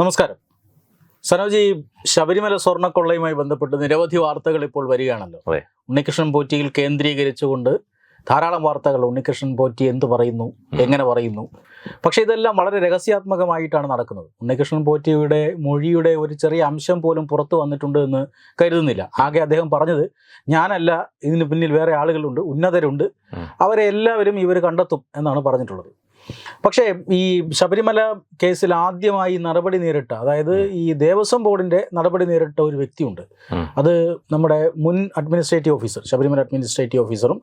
നമസ്കാരം. സനോജി ശബരിമല സ്വർണക്കൊള്ളയുമായി ബന്ധപ്പെട്ട് നിരവധി വാർത്തകൾ ഇപ്പോൾ വരികയാണല്ലോ. ഉണ്ണികൃഷ്ണൻ പോറ്റിയിൽ കേന്ദ്രീകരിച്ചുകൊണ്ട് ധാരാളം വാർത്തകൾ. ഉണ്ണികൃഷ്ണൻ പോറ്റി എന്ത് പറയുന്നു? എങ്ങനെ പറയുന്നു? പക്ഷേ ഇതെല്ലാം വളരെ രഹസ്യാത്മകമായിട്ടാണ് നടക്കുന്നത്. ഉണ്ണികൃഷ്ണൻ പോറ്റിയുടെ മൊഴിയുടെ ഒരു ചെറിയ അംശം പോലും പുറത്തു വന്നിട്ടുണ്ട് എന്ന് കരുതുന്നില്ല. ആകെ അദ്ദേഹം പറഞ്ഞത് ഞാനല്ല ഇതിന് പിന്നിൽ വേറെ ആളുകളുണ്ട് ഉന്നതരുണ്ട്. അവരെ എല്ലാവരും ഇവർ കണ്ടെത്തും എന്നാണ് പറഞ്ഞിട്ടുള്ളത്. പക്ഷേ ഈ ശബരിമല കേസിൽ ആദ്യമായി നടപടി നേരിട്ട അതായത് ഈ ദേവസ്വം ബോർഡിന്റെ നടപടി നേരിട്ട ഒരു വ്യക്തിയുണ്ട്. അത് നമ്മുടെ മുൻ അഡ്മിനിസ്ട്രേറ്റീവ് ഓഫീസർ ശബരിമല അഡ്മിനിസ്ട്രേറ്റീവ് ഓഫീസറും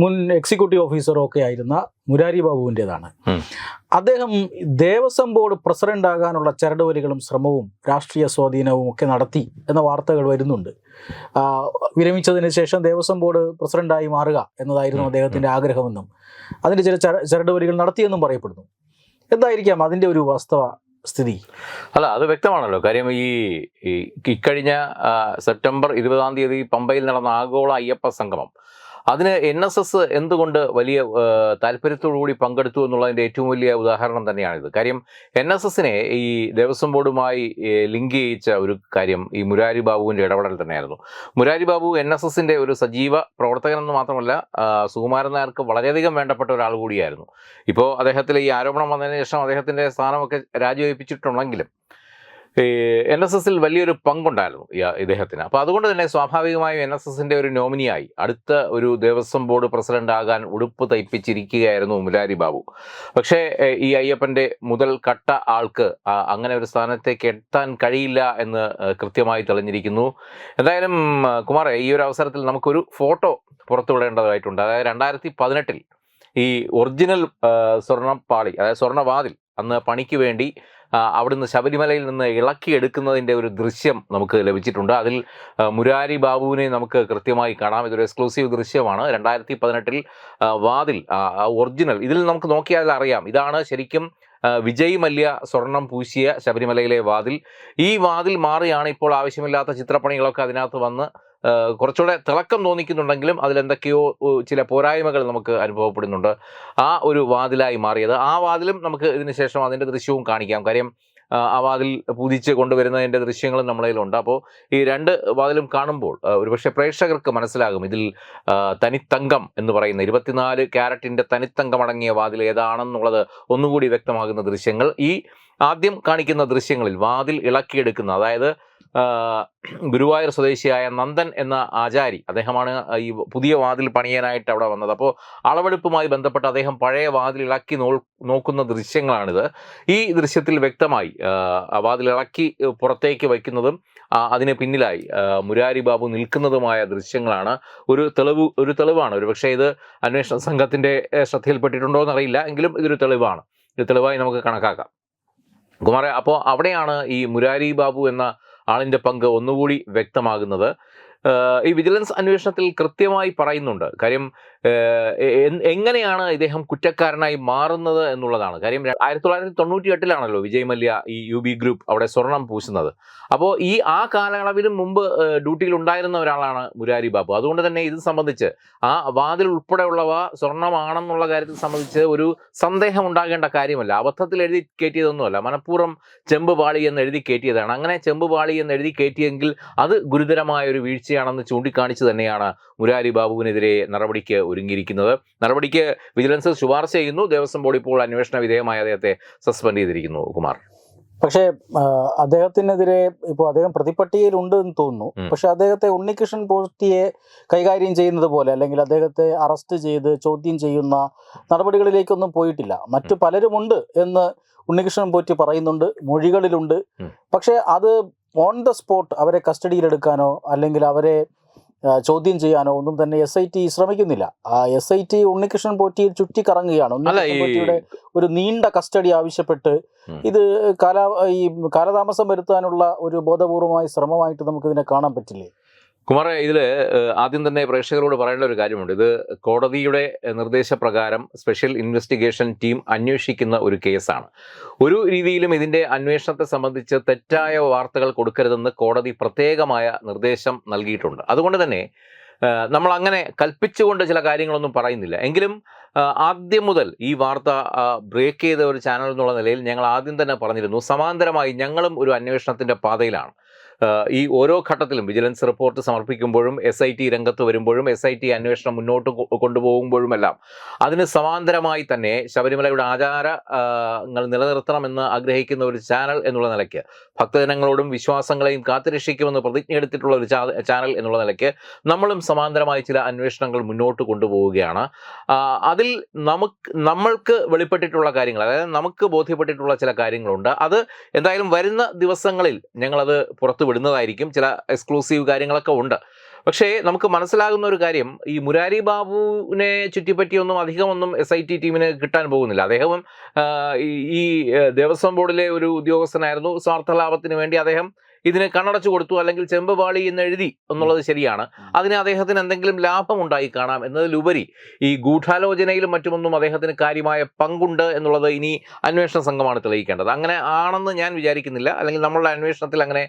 മുൻ എക്സിക്യൂട്ടീവ് ഓഫീസറും ഒക്കെ ആയിരുന്ന മുരാരി ബാബുവിന്റെതാണ്. അദ്ദേഹം ദേവസ്വം ബോർഡ് പ്രസിഡന്റ് ആകാനുള്ള ചരടുവലികളും ശ്രമവും രാഷ്ട്രീയ സ്വാധീനവും ഒക്കെ നടത്തി എന്ന വാർത്തകൾ വരുന്നുണ്ട്. വിരമിച്ചതിന് ശേഷം ദേവസ്വം ബോർഡ് പ്രസിഡന്റായി മാറുക എന്നതായിരുന്നു. അദ്ദേഹത്തിന്റെ ആഗ്രഹമെന്നും അതിന് ചില ചര- ചരടുവലികൾ നടത്തിയെന്നും പറയപ്പെടുന്നു. എന്തായിരിക്കാം അതിന്റെ ഒരു വാസ്തവ സ്ഥിതി? അല്ല അത് വ്യക്തമാണല്ലോ. കാര്യം ഈ ഇക്കഴിഞ്ഞ സെപ്റ്റംബർ ഇരുപതാം തീയതി പമ്പയിൽ നടന്ന ആഗോള അയ്യപ്പ സംഗമം. അതിന് എൻ എസ് എസ് എന്തുകൊണ്ട് വലിയ താല്പര്യത്തോടുകൂടി പങ്കെടുത്തു എന്നുള്ളതിന്റെ ഏറ്റവും വലിയ ഉദാഹരണം തന്നെയാണിത്. കാര്യം എൻ എസ് എസിനെ ഈ ദേവസ്വം ബോർഡുമായി ലിങ്ക് ചെയ്യിച്ച ഒരു കാര്യം ഈ മുരാരി ബാബുവിന്റെ ഇടപെടൽ തന്നെയായിരുന്നു. മുരാരി ബാബു എൻ എസ് എസിന്റെ ഒരു സജീവ പ്രവർത്തകനെന്ന് മാത്രമല്ല സുകുമാരൻ നായർക്ക് വളരെയധികം വേണ്ടപ്പെട്ട ഒരാൾ കൂടിയായിരുന്നു. ഇപ്പോൾ അദ്ദേഹത്തിൽ ഈ ആരോപണം വന്നതിന് ശേഷം അദ്ദേഹത്തിന്റെ സ്ഥാനമൊക്കെ രാജിവെപ്പിച്ചിട്ടുണ്ടെങ്കിലും എൻ എസ് എസിൽ വലിയൊരു പങ്കുണ്ടായിരുന്നു ഇദ്ദേഹത്തിന്. അപ്പോൾ അതുകൊണ്ട് തന്നെ സ്വാഭാവികമായും എൻ എസ് എസിന്റെ ഒരു നോമിനിയായി. അടുത്ത ഒരു ദേവസ്വം ബോർഡ് പ്രസിഡന്റ് ആകാൻ ഉടുപ്പ് തയ്പ്പിച്ചിരിക്കുകയായിരുന്നു മുരാരി ബാബു. പക്ഷേ ഈ അയ്യപ്പന്റെ മുതൽ കട്ട ആൾക്ക് അങ്ങനെ ഒരു സ്ഥാനത്തേക്ക് എത്താൻ കഴിയില്ല എന്ന് കൃത്യമായി തെളിഞ്ഞിരിക്കുന്നു. എന്തായാലും കുമാറെ ഈ ഒരു അവസരത്തിൽ നമുക്കൊരു ഫോട്ടോ പുറത്തുവിടേണ്ടതായിട്ടുണ്ട്. അതായത് രണ്ടായിരത്തി പതിനെട്ടിൽ ഈ ഒറിജിനൽ സ്വർണപ്പാളി അതായത് സ്വർണവാതിൽ അന്ന് പണിക്ക് വേണ്ടി അവിടുന്ന് ശബരിമലയിൽ നിന്ന് ഇളക്കിയെടുക്കുന്നതിന്റെ ഒരു ദൃശ്യം നമുക്ക് ലഭിച്ചിട്ടുണ്ട്. അതിൽ മുരാരി ബാബുവിനെ നമുക്ക് കൃത്യമായി കാണാം. ഇതൊരു എക്സ്ക്ലൂസീവ് ദൃശ്യമാണ്. രണ്ടായിരത്തി പതിനെട്ടിൽ വാതിൽ ഒറിജിനൽ ഇതിൽ നമുക്ക് നോക്കിയാൽ അറിയാം. ഇതാണ് ശരിക്കും വിജയ് മല്യ സ്വർണം പൂശിയ ശബരിമലയിലെ വാതിൽ. ഈ വാതിൽ മാറിയാണ് ഇപ്പോൾ ആവശ്യമില്ലാത്ത ചിത്രപ്പണികളൊക്കെ അതിനകത്ത് വന്ന് കുറച്ചുകൂടെ തിളക്കം തോന്നിക്കുന്നുണ്ടെങ്കിലും അതിലെന്തൊക്കെയോ ചില പോരായ്മകൾ നമുക്ക് അനുഭവപ്പെടുന്നുണ്ട്. ആ ഒരു വാതിലായി മാറിയത്. ആ വാതിലും നമുക്ക് ഇതിന് ശേഷം അതിന്റെ ദൃശ്യവും കാണിക്കാം. കാര്യം ആ, വാതിൽ പൂജിച്ച് കൊണ്ടുവരുന്നതിന്റെ ദൃശ്യങ്ങളും നമ്മളതിലുണ്ട് അപ്പോൾ ഈ രണ്ട് വാതിലും കാണുമ്പോൾ ഒരുപക്ഷെ പ്രേക്ഷകർക്ക് മനസ്സിലാകും ഇതിൽ തനിത്തങ്കം എന്ന് പറയുന്ന ഇരുപത്തിനാല് ക്യാരറ്റിന്റെ തനിത്തങ്കം അടങ്ങിയ വാതിൽ ഏതാണെന്നുള്ളത് ഒന്നുകൂടി വ്യക്തമാകുന്ന ദൃശ്യങ്ങൾ. ഈ ആദ്യം കാണിക്കുന്ന ദൃശ്യങ്ങളിൽ വാതിൽ ഇളക്കിയെടുക്കുന്ന അതായത് ഗുരുവായൂർ സ്വദേശിയായ നന്ദൻ എന്ന ആചാരി അദ്ദേഹമാണ് ഈ പുതിയ വാതിൽ പണിയാനായിട്ട് അവിടെ വന്നത്. അപ്പോൾ അളവെടുപ്പുമായി ബന്ധപ്പെട്ട് അദ്ദേഹം പഴയ വാതിൽ ഇളക്കി നോ നോക്കുന്ന ദൃശ്യങ്ങളാണിത്. ഈ ദൃശ്യത്തിൽ വ്യക്തമായി വാതിൽ ഇളക്കി പുറത്തേക്ക് വയ്ക്കുന്നതും അതിന് പിന്നിലായി മുരാരി ബാബു നിൽക്കുന്നതുമായ ദൃശ്യങ്ങളാണ്. ഒരു തെളിവ് ഒരു തെളിവാണ്. ഒരു പക്ഷേ ഇത് അന്വേഷണ സംഘത്തിന്റെ ശ്രദ്ധയിൽപ്പെട്ടിട്ടുണ്ടോ എന്നറിയില്ല. എങ്കിലും ഇതൊരു തെളിവാണ്. ഇത് തെളിവായി നമുക്ക് കണക്കാക്കാം. കുമാറെ അപ്പോൾ അവിടെയാണ് ഈ മുരാരി ബാബു എന്ന ആളിന്റെ പങ്ക് ഒന്നുകൂടി വ്യക്തമാകുന്നത്. ഈ വിജിലൻസ് അന്വേഷണത്തിൽ കൃത്യമായി പറയുന്നുണ്ട്. കാര്യം എങ്ങനെയാണ് ഇദ്ദേഹം കുറ്റക്കാരനായി മാറുന്നത് എന്നുള്ളതാണ്. കാര്യം ആയിരത്തി തൊള്ളായിരത്തി തൊണ്ണൂറ്റി എട്ടിലാണല്ലോ വിജയ് മല്യ ഈ യു ബി ഗ്രൂപ്പ് അവിടെ സ്വർണം പൂശുന്നത്. അപ്പോൾ ഈ ആ കാലയളവിലും മുമ്പ് ഡ്യൂട്ടിയിൽ ഉണ്ടായിരുന്ന ഒരാളാണ് മുരാരി ബാബു. അതുകൊണ്ട് തന്നെ ഇത് സംബന്ധിച്ച് ആ വാതിൽ ഉൾപ്പെടെയുള്ളവ സ്വർണമാണെന്നുള്ള കാര്യത്തിൽ സംബന്ധിച്ച് ഒരു സന്ദേഹം ഉണ്ടാകേണ്ട കാര്യമല്ല. അബദ്ധത്തിൽ എഴുതി കയറ്റിയതൊന്നുമല്ല. മനഃപൂർവം ചെമ്പ് പാളി എന്ന് എഴുതി കയറ്റിയതാണ്. അങ്ങനെ ചെമ്പ് പാളി എന്ന് എഴുതി കയറ്റിയെങ്കിൽ അത് ഗുരുതരമായ ഒരു വീഴ്ചയാണെന്ന് ചൂണ്ടിക്കാണിച്ച് തന്നെയാണ് മുരാരി ബാബുവിനെതിരെ നടപടിക്ക് ഒരുങ്ങിയിരിക്കുന്നത്. നടപടിക്ക് വിജിലൻസ് ശുപാർശ ചെയ്യുന്നു. ദേവസ്വം ബോർഡ് ഇപ്പോൾ അന്വേഷണ വിധേയമായ അദ്ദേഹത്തെ സസ്പെൻഡ് ചെയ്തിരിക്കുന്നു കുമാർ. പക്ഷേ അദ്ദേഹത്തിനെതിരെ ഇപ്പോൾ അദ്ദേഹം പ്രതിപട്ടികയിലുണ്ട് എന്ന് തോന്നുന്നു. പക്ഷെ അദ്ദേഹത്തെ ഉണ്ണികൃഷ്ണൻ പോസ്റ്റിയെ കൈകാര്യം ചെയ്യുന്നത് പോലെ അല്ലെങ്കിൽ അദ്ദേഹത്തെ അറസ്റ്റ് ചെയ്ത് ചോദ്യം ചെയ്യുന്ന നടപടികളിലേക്കൊന്നും പോയിട്ടില്ല. മറ്റു പലരുമുണ്ട് എന്ന് ഉണ്ണികൃഷ്ണൻ പോറ്റി പറയുന്നുണ്ട്. മൊഴികളിലുണ്ട്. പക്ഷേ അത് ഓൺ ദ സ്പോട്ട് അവരെ കസ്റ്റഡിയിലെടുക്കാനോ അല്ലെങ്കിൽ അവരെ ചോദ്യം ചെയ്യാനോ ഒന്നും തന്നെ എസ് ഐ ടി ശ്രമിക്കുന്നില്ല. ആ എസ് ഐ ടി ഉണ്ണികൃഷ്ണൻ പോറ്റിയിൽ ചുറ്റിക്കറങ്ങുകയാണ്. ഉണ്ണികൃഷ്ണൻ പോറ്റിയുടെ ഒരു നീണ്ട കസ്റ്റഡി ആവശ്യപ്പെട്ട് ഇത് കാല ഈ കാലതാമസം വരുത്താനുള്ള ഒരു ബോധപൂർവമായ ശ്രമമായിട്ട് നമുക്കിതിനെ കാണാൻ പറ്റില്ലേ? കുമാറെ ഇതിൽ ആദ്യം തന്നെ പ്രേക്ഷകരോട് പറയേണ്ട ഒരു കാര്യമുണ്ട്. ഇത് കോടതിയുടെ നിർദ്ദേശപ്രകാരം സ്പെഷ്യൽ ഇൻവെസ്റ്റിഗേഷൻ ടീം അന്വേഷിക്കുന്ന ഒരു കേസാണ്. ഒരു രീതിയിലും ഇതിന്റെ അന്വേഷണത്തെ സംബന്ധിച്ച് തെറ്റായ വാർത്തകൾ കൊടുക്കരുതെന്ന് കോടതി പ്രത്യേകമായ നിർദ്ദേശം നൽകിയിട്ടുണ്ട്. അതുകൊണ്ട് തന്നെ നമ്മൾ അങ്ങനെ കൽപ്പിച്ചുകൊണ്ട് ചില കാര്യങ്ങളൊന്നും പറയുന്നില്ല. എങ്കിലും ആദ്യം മുതൽ ഈ വാർത്ത ബ്രേക്ക് ചെയ്ത ഒരു ചാനൽ എന്നുള്ള നിലയിൽ ഞങ്ങൾ ആദ്യം തന്നെ പറഞ്ഞിരുന്നു സമാന്തരമായി ഞങ്ങളും ഒരു അന്വേഷണത്തിന്റെ പാതയിലാണ്. ഈ ഓരോ ഘട്ടത്തിലും വിജിലൻസ് റിപ്പോർട്ട് സമർപ്പിക്കുമ്പോഴും എസ് ഐ ടി രംഗത്ത് വരുമ്പോഴും എസ് ഐ ടി അന്വേഷണം മുന്നോട്ട് കൊണ്ടുപോകുമ്പോഴുമെല്ലാം അതിന് സമാന്തരമായി തന്നെ ശബരിമലയുടെ ആചാരങ്ങൾ നിലനിർത്തണമെന്ന് ആഗ്രഹിക്കുന്ന ഒരു ചാനൽ എന്നുള്ള നിലയ്ക്ക് ഭക്തജനങ്ങളോടും വിശ്വാസങ്ങളെയും കാത്തുരക്ഷിക്കുമെന്ന് പ്രതിജ്ഞ എടുത്തിട്ടുള്ള ഒരു ചാനൽ എന്നുള്ള നിലയ്ക്ക് നമ്മളും സമാന്തരമായി ചില അന്വേഷണങ്ങൾ മുന്നോട്ട് കൊണ്ടുപോവുകയാണ്. അതിൽ നമുക്ക് നമ്മൾക്ക് വെളിപ്പെട്ടിട്ടുള്ള കാര്യങ്ങൾ അതായത് നമുക്ക് ബോധ്യപ്പെട്ടിട്ടുള്ള ചില കാര്യങ്ങളുണ്ട്. അത് എന്തായാലും വരുന്ന ദിവസങ്ങളിൽ ഞങ്ങളത് പുറത്തു വിടുന്നതായിരിക്കും. ചില എക്സ്ക്ലൂസീവ് കാര്യങ്ങളൊക്കെ ഉണ്ട്. പക്ഷേ നമുക്ക് മനസ്സിലാകുന്ന ഒരു കാര്യം ഈ മുരാരി ബാബുവിനെ ചുറ്റിപ്പറ്റിയൊന്നും അധികമൊന്നും എസ് ഐ ടി ടീമിന് കിട്ടാൻ പോകുന്നില്ല. അദ്ദേഹം ഈ- ദേവസ്വം ബോർഡിലെ ഒരു ഉദ്യോഗസ്ഥനായിരുന്നു. സ്വാർത്ഥ ലാഭത്തിന് വേണ്ടി അദ്ദേഹം ഇതിന് കണ്ണടച്ചു കൊടുത്തു അല്ലെങ്കിൽ ചെമ്പുപാളി എന്ന് എഴുതി എന്നുള്ളത് ശരിയാണ്. അതിന് അദ്ദേഹത്തിന് എന്തെങ്കിലും ലാഭം ഉണ്ടായി കാണാം എന്നതിലുപരി ഈ ഗൂഢാലോചനയിലും മറ്റുമൊന്നും അദ്ദേഹത്തിന് കാര്യമായ പങ്കുണ്ട് എന്നുള്ളത് ഇനി അന്വേഷണ സംഘമാണ് തെളിയിക്കേണ്ടത്. അങ്ങനെ ആണെന്ന് ഞാൻ വിചാരിക്കുന്നില്ല. അല്ലെങ്കിൽ നമ്മളുടെ അന്വേഷണത്തിൽ അങ്ങനെ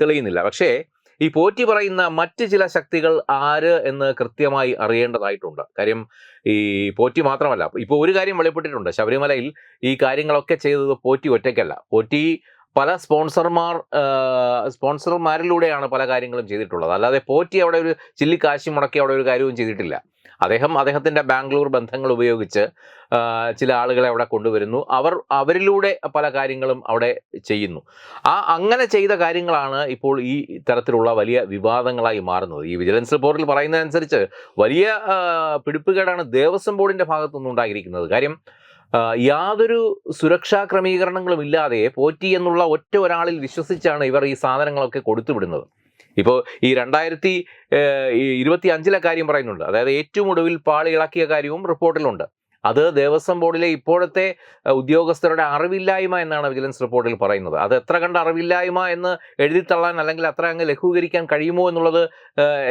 തെളിയുന്നില്ല. പക്ഷേ ഈ പോറ്റി പറയുന്ന മറ്റ് ചില ശക്തികൾ ആര് എന്ന് കൃത്യമായി അറിയേണ്ടതായിട്ടുണ്ട്. കാര്യം ഈ പോറ്റി മാത്രമല്ല ഇപ്പോൾ ഒരു കാര്യം വെളിപ്പെട്ടിട്ടുണ്ട്. ശബരിമലയിൽ ഈ കാര്യങ്ങളൊക്കെ ചെയ്തത് പോറ്റി ഒറ്റയ്ക്കല്ല. പോറ്റി പല സ്പോൺസർമാർ സ്പോൺസർമാരിലൂടെയാണ് പല കാര്യങ്ങളും ചെയ്തിട്ടുള്ളത്. അല്ലാതെ പോറ്റി അവിടെ ഒരു ചില്ലിക്കാശി മുടക്കി അവിടെ ഒരു കാര്യവും ചെയ്തിട്ടില്ല. അദ്ദേഹം അദ്ദേഹത്തിന്റെ ബാംഗ്ലൂർ ബന്ധങ്ങൾ ഉപയോഗിച്ച് ചില ആളുകളെ അവിടെ കൊണ്ടുവരുന്നു. അവർ അവരിലൂടെ പല കാര്യങ്ങളും അവിടെ ചെയ്യുന്നു. ആ അങ്ങനെ ചെയ്ത കാര്യങ്ങളാണ് ഇപ്പോൾ ഈ തരത്തിലുള്ള വലിയ വിവാദങ്ങളായി മാറുന്നത്. ഈ വിജിലൻസ് റിപ്പോർട്ടിൽ പറയുന്നതനുസരിച്ച് വലിയ പിടിപ്പുകേടാണ് ദേവസ്വം ബോർഡിന്റെ ഭാഗത്തുനിന്ന് ഉണ്ടായിരിക്കുന്നത്. കാര്യം യാതൊരു സുരക്ഷാ ക്രമീകരണങ്ങളും ഇല്ലാതെ പോറ്റി എന്നുള്ള ഒറ്റ ഒരാളിൽ വിശ്വസിച്ചാണ് ഇവർ ഈ സാധനങ്ങളൊക്കെ കൊടുത്തുവിടുന്നത് ഇപ്പോൾ ഈ രണ്ടായിരത്തി ഇരുപത്തി അഞ്ചിലെ കാര്യം പറയുന്നുണ്ട്. അതായത് ഏറ്റവും ഒടുവിൽ പാളിളക്കിയ കാര്യവും റിപ്പോർട്ടിലുണ്ട്. അത് ദേവസ്വം ബോർഡിലെ ഇപ്പോഴത്തെ ഉദ്യോഗസ്ഥരുടെ അറിവില്ലായ്മ എന്നാണ് വിജിലൻസ് റിപ്പോർട്ടിൽ പറയുന്നത്. അത് എത്ര കണ്ട് അറിവില്ലായ്മ എന്ന് എഴുതിത്തള്ളാൻ അല്ലെങ്കിൽ അത്ര അങ്ങ് ലഘൂകരിക്കാൻ കഴിയുമോ എന്നുള്ളത്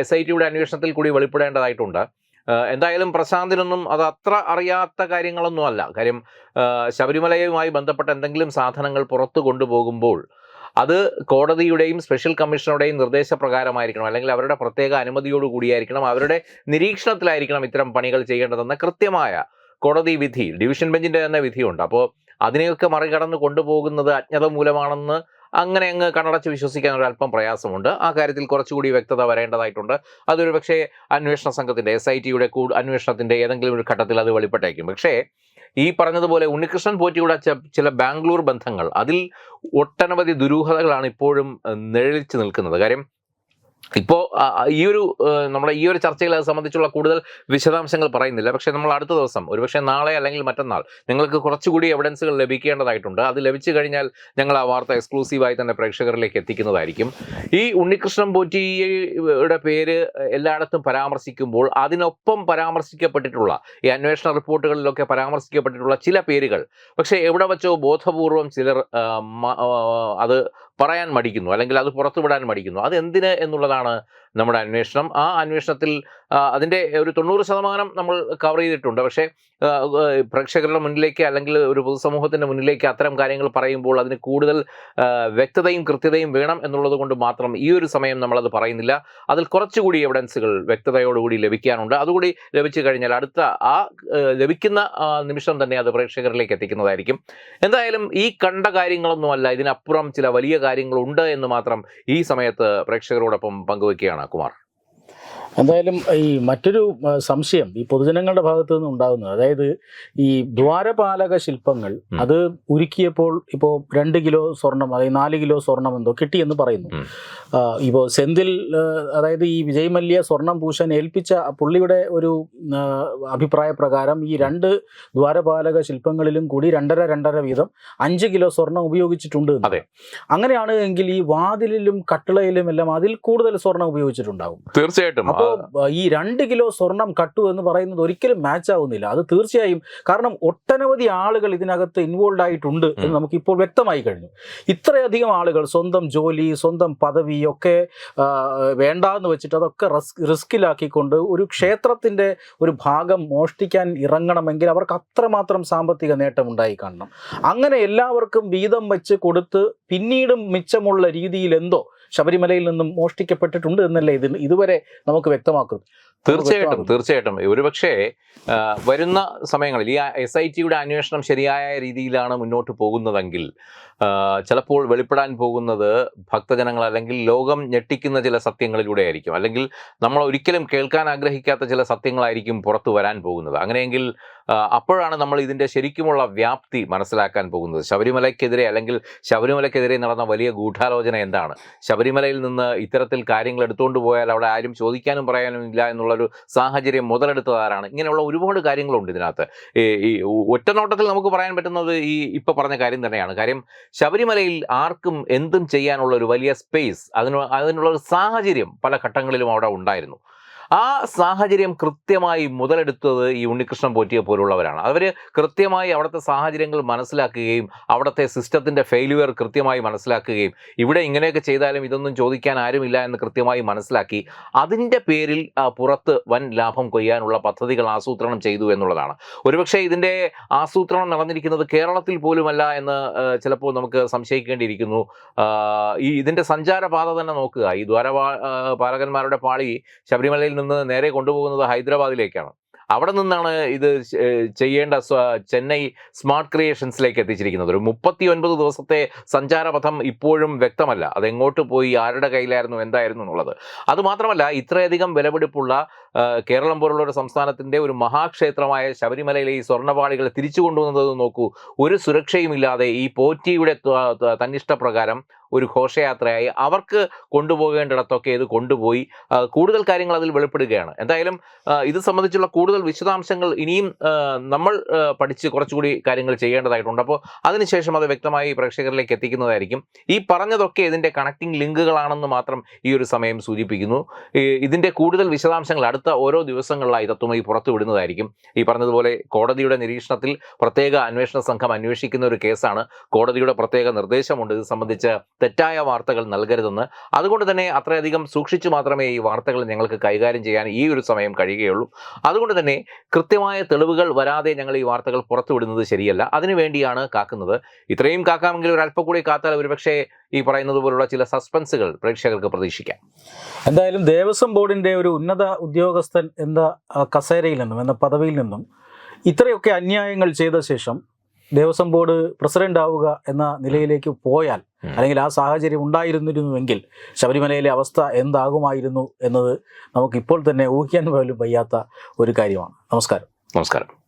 എസ് ഐ ടിയുടെ അന്വേഷണത്തിൽ കൂടി വെളിപ്പെടേണ്ടതായിട്ടുണ്ട്. എന്തായാലും പ്രശാന്തിനൊന്നും അത് അത്ര അറിയാത്ത കാര്യങ്ങളൊന്നും അല്ല. കാര്യം ശബരിമലയുമായി ബന്ധപ്പെട്ട എന്തെങ്കിലും സാധനങ്ങൾ പുറത്തു കൊണ്ടുപോകുമ്പോൾ അത് കോടതിയുടെയും സ്പെഷ്യൽ കമ്മീഷണറുടെയും നിർദ്ദേശപ്രകാരമായിരിക്കണം. അല്ലെങ്കിൽ അവരുടെ പ്രത്യേക അനുമതിയോട് കൂടിയായിരിക്കണം. അവരുടെ നിരീക്ഷണത്തിലായിരിക്കണം ഇത്തരം പണികൾ ചെയ്യേണ്ടതെന്ന കൃത്യമായ കോടതി വിധി ഡിവിഷൻ ബെഞ്ചിന്റെ തന്നെ വിധിയുണ്ട്. അപ്പോൾ അതിനെയൊക്കെ മറികടന്ന് കൊണ്ടുപോകുന്നത് അജ്ഞത മൂലമാണെന്ന് അങ്ങനെ അങ്ങ് കണ്ണടച്ച് വിശ്വസിക്കാൻ ഒരു അല്പം പ്രയാസമുണ്ട്. ആ കാര്യത്തിൽ കുറച്ചുകൂടി വ്യക്തത വരേണ്ടതായിട്ടുണ്ട്. അതൊരു പക്ഷേ അന്വേഷണ സംഘത്തിന്റെ എസ് ഐ ടിയുടെ കൂടു അന്വേഷണത്തിന്റെ ഏതെങ്കിലും ഒരു ഘട്ടത്തിൽ അത് വെളിപ്പെട്ടേക്കും. പക്ഷേ ഈ പറഞ്ഞതുപോലെ ഉണ്ണികൃഷ്ണൻ പോറ്റിയുടെ ചില ബാംഗ്ലൂർ ബന്ധങ്ങൾ അതിൽ ഒട്ടനവധി ദുരൂഹതകളാണ് ഇപ്പോഴും നിഴലിച്ച് നിൽക്കുന്നത്. കാര്യം ഇപ്പോൾ ഈ ഒരു നമ്മുടെ ഈ ഒരു ചർച്ചയിൽ അത് സംബന്ധിച്ചുള്ള കൂടുതൽ വിശദാംശങ്ങൾ പറയുന്നില്ല. പക്ഷേ നമ്മൾ അടുത്ത ദിവസം ഒരുപക്ഷെ നാളെ അല്ലെങ്കിൽ മറ്റന്നാൾ നിങ്ങൾക്ക് കുറച്ചുകൂടി എവിഡൻസുകൾ ലഭിക്കേണ്ടതായിട്ടുണ്ട്. അത് ലഭിച്ചു കഴിഞ്ഞാൽ ഞങ്ങൾ ആ വാർത്ത എക്സ്ക്ലൂസീവായി തന്നെ പ്രേക്ഷകരിലേക്ക് എത്തിക്കുന്നതായിരിക്കും. ഈ ഉണ്ണികൃഷ്ണൻ പോറ്റിയുടെ പേര് എല്ലായിടത്തും പരാമർശിക്കുമ്പോൾ അതിനൊപ്പം പരാമർശിക്കപ്പെട്ടിട്ടുള്ള ഈ അന്വേഷണ റിപ്പോർട്ടുകളിലൊക്കെ പരാമർശിക്കപ്പെട്ടിട്ടുള്ള ചില പേരുകൾ. പക്ഷേ എവിടെ വെച്ചോ ബോധപൂർവം ചിലർ അത് പറയാൻ മടിക്കുന്നു അല്ലെങ്കിൽ അത് പുറത്തുവിടാൻ മടിക്കുന്നു. അത് എന്തിന് എന്നുള്ളതാണ് നമ്മുടെ അന്വേഷണം. ആ അന്വേഷണത്തിൽ അതിന്റെ ഒരു തൊണ്ണൂറ് ശതമാനം നമ്മൾ കവർ ചെയ്തിട്ടുണ്ട്. പക്ഷേ പ്രേക്ഷകരുടെ മുന്നിലേക്ക് അല്ലെങ്കിൽ ഒരു പൊതുസമൂഹത്തിന്റെ മുന്നിലേക്ക് അത്തരം കാര്യങ്ങൾ പറയുമ്പോൾ അതിന് കൂടുതൽ വ്യക്തതയും കൃത്യതയും വേണം എന്നുള്ളത് കൊണ്ട് മാത്രം ഈ ഒരു സമയം നമ്മളത് പറയുന്നില്ല. അതിൽ കുറച്ചുകൂടി എവിഡൻസുകൾ വ്യക്തതയോടുകൂടി ലഭിക്കാനുണ്ട്. അതുകൂടി ലഭിച്ചു കഴിഞ്ഞാൽ അടുത്ത ആ ലഭിക്കുന്ന നിമിഷം തന്നെ അത് പ്രേക്ഷകരിലേക്ക് എത്തിക്കുന്നതായിരിക്കും. എന്തായാലും ഈ കണ്ട കാര്യങ്ങളൊന്നുമല്ല ഇതിനപ്പുറം ചില വലിയ കാര്യങ്ങളുണ്ട് എന്ന് മാത്രം ഈ സമയത്ത് പ്രേക്ഷകരോടൊപ്പം പങ്കുവെക്കുകയാണ്. കുമാർ എന്തായാലും ഈ മറ്റൊരു സംശയം ഈ പൊതുജനങ്ങളുടെ ഭാഗത്തു നിന്ന് ഉണ്ടാകുന്നത്. അതായത് ഈ ദ്വാരപാലക ശില്പങ്ങൾ അത് ഉരുക്കിയപ്പോൾ ഇപ്പോൾ രണ്ട് കിലോ സ്വർണം അതായത് നാല് കിലോ സ്വർണം എന്തോ കിട്ടിയെന്ന് പറയുന്നു. ഇപ്പോൾ സെന്തിൽ അതായത് ഈ വിജയ് മല്യ സ്വർണം പൂശാൻ ഏൽപ്പിച്ച പുള്ളിയുടെ ഒരു അഭിപ്രായ പ്രകാരം ഈ രണ്ട് ദ്വാരപാലക ശില്പങ്ങളിലും കൂടി രണ്ടര രണ്ടര വീതം അഞ്ച് കിലോ സ്വർണം ഉപയോഗിച്ചിട്ടുണ്ട് അതെ. അങ്ങനെയാണ് എങ്കിൽ ഈ വാതിലിലും കട്ടിളയിലും എല്ലാം അതിൽ കൂടുതൽ സ്വർണം ഉപയോഗിച്ചിട്ടുണ്ടാകും തീർച്ചയായിട്ടും. അപ്പോൾ ഈ രണ്ട് കിലോ സ്വർണം കട്ടു എന്ന് പറയുന്നത് ഒരിക്കലും മാച്ച് ആവുന്നില്ല. അത് തീർച്ചയായും കാരണം ഒട്ടനവധി ആളുകൾ ഇതിനകത്ത് ഇൻവോൾവ് ആയിട്ടുണ്ട് എന്ന് നമുക്ക് ഇപ്പോൾ വ്യക്തമായി കഴിഞ്ഞു. ഇത്രയധികം ആളുകൾ സ്വന്തം ജോലി സ്വന്തം പദവി ഒക്കെ വേണ്ടാന്ന് വെച്ചിട്ട് അതൊക്കെ റിസ്ക് റിസ്കിലാക്കിക്കൊണ്ട് ഒരു ക്ഷേത്രത്തിന്റെ ഒരു ഭാഗം മോഷ്ടിക്കാൻ ഇറങ്ങണമെങ്കിൽ അവർക്ക് അത്രമാത്രം സാമ്പത്തിക നേട്ടം ഉണ്ടായി കാണണം. അങ്ങനെ എല്ലാവർക്കും വീതം വെച്ച് കൊടുത്ത് പിന്നീടും മിച്ചമുള്ള രീതിയിൽ എന്തോ ശബരിമലയിൽ നിന്നും മോഷ്ടിക്കപ്പെട്ടിട്ടുണ്ട് എന്നല്ലേ ഇതിന് ഇതുവരെ നമുക്ക് വ്യക്തമാക്കും. തീർച്ചയായിട്ടും തീർച്ചയായിട്ടും. ഒരുപക്ഷേ വരുന്ന സമയങ്ങളിൽ ഈ എസ് ഐ ടിയുടെ അന്വേഷണം ശരിയായ രീതിയിലാണ് മുന്നോട്ട് പോകുന്നതെങ്കിൽ ചിലപ്പോൾ വെളിപ്പെടാൻ പോകുന്നത് ഭക്തജനങ്ങൾ അല്ലെങ്കിൽ ലോകം ഞെട്ടിക്കുന്ന ചില സത്യങ്ങളിലൂടെ ആയിരിക്കും. അല്ലെങ്കിൽ നമ്മൾ ഒരിക്കലും കേൾക്കാൻ ആഗ്രഹിക്കാത്ത ചില സത്യങ്ങളായിരിക്കും പുറത്തു വരാൻ പോകുന്നത്. അങ്ങനെയെങ്കിൽ അപ്പോഴാണ് നമ്മൾ ഇതിന്റെ ശരിക്കുമുള്ള വ്യാപ്തി മനസ്സിലാക്കാൻ പോകുന്നത്. ശബരിമലയ്ക്കെതിരെ അല്ലെങ്കിൽ ശബരിമലയ്ക്കെതിരെ നടന്ന വലിയ ഗൂഢാലോചന എന്താണ്? ശബരിമലയിൽ നിന്ന് ഇത്തരത്തിൽ കാര്യങ്ങൾ എടുത്തുകൊണ്ട് പോയാൽ അവിടെ ആരും ചോദിക്കാനും പറയാനും ഇല്ല എന്നുള്ളൊരു സാഹചര്യം മുതലെടുത്തതാരാണ്? ഇങ്ങനെയുള്ള ഒരുപാട് കാര്യങ്ങളുണ്ട് ഇതിനകത്ത്. ഈ ഒറ്റനോട്ടത്തിൽ നമുക്ക് പറയാൻ പറ്റുന്നത് ഈ ഇപ്പോൾ പറഞ്ഞ കാര്യം തന്നെയാണ്. കാര്യം ശബരിമലയിൽ ആർക്കും എന്തും ചെയ്യാനുള്ള ഒരു വലിയ സ്പേസ് അതിന് അതിനുള്ള ഒരു സാഹചര്യം പല ഘട്ടങ്ങളിലും അവിടെ ഉണ്ടായിരുന്നു. ആ സാഹചര്യം കൃത്യമായി മുതലെടുത്തത് ഈ ഉണ്ണികൃഷ്ണൻ പോറ്റിയെ പോലുള്ളവരാണ്. അവർ കൃത്യമായി അവിടുത്തെ സാഹചര്യങ്ങൾ മനസ്സിലാക്കുകയും അവിടുത്തെ സിസ്റ്റത്തിന്റെ ഫെയിലുവർ കൃത്യമായി മനസ്സിലാക്കുകയും ഇവിടെ ഇങ്ങനെയൊക്കെ ചെയ്താലും ഇതൊന്നും ചോദിക്കാൻ ആരുമില്ല എന്ന് കൃത്യമായി മനസ്സിലാക്കി അതിന്റെ പേരിൽ പുറത്ത് വൻ ലാഭം കൊയ്യാനുള്ള പദ്ധതികൾ ആസൂത്രണം ചെയ്തു എന്നുള്ളതാണ്. ഒരുപക്ഷെ ഇതിന്റെ ആസൂത്രണം നടന്നിരിക്കുന്നത് കേരളത്തിൽ പോലുമല്ല എന്ന് ചിലപ്പോൾ നമുക്ക് സംശയിക്കേണ്ടിയിരിക്കുന്നു. ഈ ഇതിന്റെ സഞ്ചാരപാത തന്നെ നോക്കുക. ഈ ദ്വാരപാ പാലകന്മാരുടെ പാളി ശബരിമലയിൽ നിന്ന് നേരെ കൊണ്ടുപോകുന്നത് ഹൈദരാബാദിലേക്കാണ്. അവിടെ നിന്നാണ് ഇത് ചെയ്യേണ്ട ചെന്നൈ സ്മാർട്ട് ക്രിയേഷൻസിലേക്ക് എത്തിച്ചിരിക്കുന്നത്. ഒരു മുപ്പത്തി ഒൻപത് ദിവസത്തെ സഞ്ചാരപഥം ഇപ്പോഴും വ്യക്തമല്ല. അതെങ്ങോട്ട് പോയി ആരുടെ കയ്യിലായിരുന്നു എന്തായിരുന്നു എന്നുള്ളത്. അതുമാത്രമല്ല ഇത്രയധികം വിലപിടിപ്പുള്ള കേരളം പോലുള്ള ഒരു സംസ്ഥാനത്തിന്റെ ഒരു മഹാക്ഷേത്രമായ ശബരിമലയിലെ ഈ സ്വർണപാളികൾ തിരിച്ചു കൊണ്ടുവന്നത് നോക്കൂ. ഒരു സുരക്ഷയുമില്ലാതെ ഈ പോറ്റിയുടെ തന്നിഷ്ടപ്രകാരം ഒരു ഘോഷയാത്രയായി അവർക്ക് കൊണ്ടുപോകേണ്ടിടത്തൊക്കെ ഇത് കൊണ്ടുപോയി. കൂടുതൽ കാര്യങ്ങൾ അതിൽ വെളിപ്പെടുകയാണ്. എന്തായാലും ഇത് സംബന്ധിച്ചുള്ള കൂടുതൽ വിശദാംശങ്ങൾ ഇനിയും നമ്മൾ പഠിച്ച് കുറച്ചുകൂടി കാര്യങ്ങൾ ചെയ്യേണ്ടതായിട്ടുണ്ട്. അപ്പോൾ അതിനുശേഷം അത് വ്യക്തമായി പ്രേക്ഷകരിലേക്ക് എത്തിക്കുന്നതായിരിക്കും. ഈ പറഞ്ഞതൊക്കെ ഇതിന്റെ കണക്റ്റിംഗ് ലിങ്കുകളാണെന്ന് മാത്രം ഈ ഒരു സമയം സൂചിപ്പിക്കുന്നു. ഇതിന്റെ കൂടുതൽ വിശദാംശങ്ങൾ അടുത്ത ഓരോ ദിവസങ്ങളിലായി തത്വമായി പുറത്തുവിടുന്നതായിരിക്കും ഈ പറഞ്ഞതുപോലെ കോടതിയുടെ നിരീക്ഷണത്തിൽ പ്രത്യേക അന്വേഷണ സംഘം അന്വേഷിക്കുന്ന ഒരു കേസാണ്. കോടതിയുടെ പ്രത്യേക നിർദ്ദേശമുണ്ട്. ഇത് സംബന്ധിച്ച് തെറ്റായ വാർത്തകൾ നൽകരുതെന്ന്. അതുകൊണ്ട് തന്നെ അത്രയധികം സൂക്ഷിച്ചു മാത്രമേ ഈ വാർത്തകൾ ഞങ്ങൾക്ക് കൈകാര്യം ചെയ്യാൻ ഈ ഒരു സമയം കഴിയുകയുള്ളൂ. അതുകൊണ്ട് തന്നെ കൃത്യമായ തെളിവുകൾ വരാതെ ഞങ്ങൾ ഈ വാർത്തകൾ പുറത്തുവിടുന്നത് ശരിയല്ല. അതിനുവേണ്ടിയാണ് കാക്കുന്നത്. ഇത്രയും കാക്കാമെങ്കിൽ ഒരു അല്പം കൂടി കാത്താൽ ഒരുപക്ഷെ ഈ പറയുന്നത് പോലുള്ള ചില സസ്പെൻസുകൾ പ്രേക്ഷകർക്ക് പ്രതീക്ഷിക്കാം. എന്തായാലും ദേവസ്വം ബോർഡിന്റെ ഒരു ഉന്നത ഉദ്യോഗസ്ഥൻ എന്ന കസേരയിൽ നിന്നും എന്ന പദവിയിൽ നിന്നും ഇത്രയൊക്കെ അന്യായങ്ങൾ ചെയ്ത ശേഷം ദേവസ്വം ബോർഡ് പ്രസിഡന്റ് ആവുക എന്ന നിലയിലേക്ക് പോയാൽ അല്ലെങ്കിൽ ആ സാഹചര്യം ഉണ്ടായിരുന്നിരുന്നുവെങ്കിൽ ശബരിമലയിലെ അവസ്ഥ എന്താകുമായിരുന്നു എന്നത് നമുക്കിപ്പോൾ തന്നെ ഊഹിക്കാൻ പോലും വയ്യാത്ത ഒരു കാര്യമാണ്. നമസ്കാരം. നമസ്കാരം.